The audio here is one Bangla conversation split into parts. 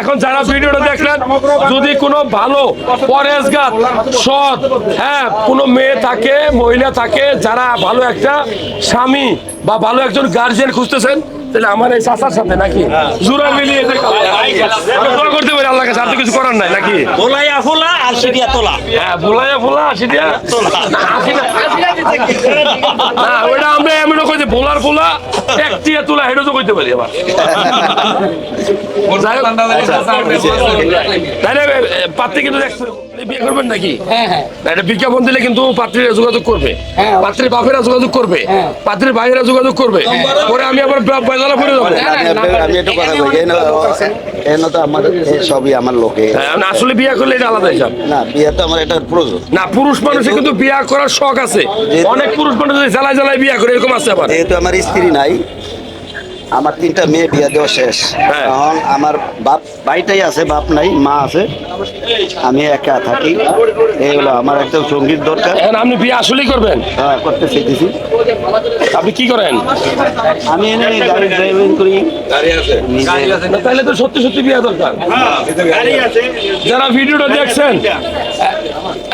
এখন যারা ভিডিওটা দেখলেন, যদি কোনো ভালো পরেশগার সৎ হ্যাঁ কোনো মেয়ে থাকে, মহিলা থাকে, যারা ভালো একটা স্বামী বা ভালো একজন গার্জিয়ান খুঁজতেছেন তাহলে আমার এই চাচার সাথে নাকি? জোড়া মিলিয়ে। দোয়া করতে পারি আল্লাহ কাছে আর তো কিছু করার নাই নাকি? গোলাইয়া ফুলা আর সিটিয়া তোলা। হ্যাঁ ভোলাইয়া ভোলা আশি দিয়া না, না। না আমরা এমনও কই যে ভোলার ভোলা একটিয়া তোলা তো কইতে পারি আবার। পাত্রী কিন্তু বিয়ে করবেন নাকি? হ্যাঁ হ্যাঁ। এটা বিজ্ঞাপন দিলে কিন্তু পাত্রীরা যোগাযোগ করবে। হ্যাঁ। পাত্রীর বাপেরা যোগাযোগ করবে। হ্যাঁ। পাত্রীর ভাইয়েরা যোগাযোগ করবে। পরে আমি আবার বেজালা করে আমি না, আপনাকে- আমি একটু কথা বলি এন এন তো আমার সবই আমার লোকে। হ্যাঁ, না, আসলে বিয়া করলে এটা আলাদা হিসাব। না বিয়ে তো আমার এটা প্রয়োজন না পুরুষ মানুষের কিন্তু বিয়া করার শখ আছে। অনেক পুরুষ মানুষ জ্বালায় জ্বালায় বিয়ে করে এরকম আছে আবার। যেহেতু আমার স্ত্রী নাই আমার তিনটা মেয়ে বিয়ে দেওয়া শেষ। হ্যাঁ। এখন আমার বাপ ভাইটাই আছে বাপ নাই মা আছে। আমি একা থাকি। এই হলো আমার একটা সংগীত দরকার। আপনি বিয়ে আসলেই করবেন? হ্যাঁ, করতে চাইতেছি আপনি কি করেন? আমি এনে গাড়ি ড্রাইভিং করি। তাহলে তো সত্যি সত্যি বিয়ে দরকার। যারা ভিডিওটা দেখছেন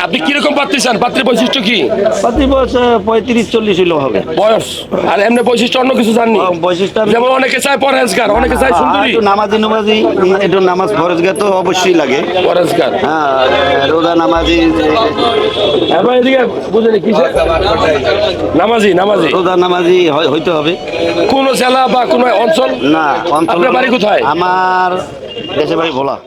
আপনি কীরকম পাত্রী চান? পাত্রীর বৈশিষ্ট্য কি? প্রতি বছর পঁয়ত্রিশ চল্লিশ হলেও হবে। বয়স। আর এমনি বৈশিষ্ট্য অন্য কিছু জাননি? বৈশিষ্ট্য যেমন অনেকে চায় পরেজগার অনেকে চায় সুন্দরী। নামাজি নামাজি একটু নামাজ ফরজগা তো অবশ্যই লাগে। পরেজগার হ্যাঁ রোজা নামাজি। এবার এদিকে বুঝলি কি নামাজি নামাজি। রোজা নামাজি হয়- হইতে হবে। কোন জেলা বা কোন অঞ্চল? না অঞ্চল বাড়ি কোথায়? আমার দেশে বাড়ি ভোলা।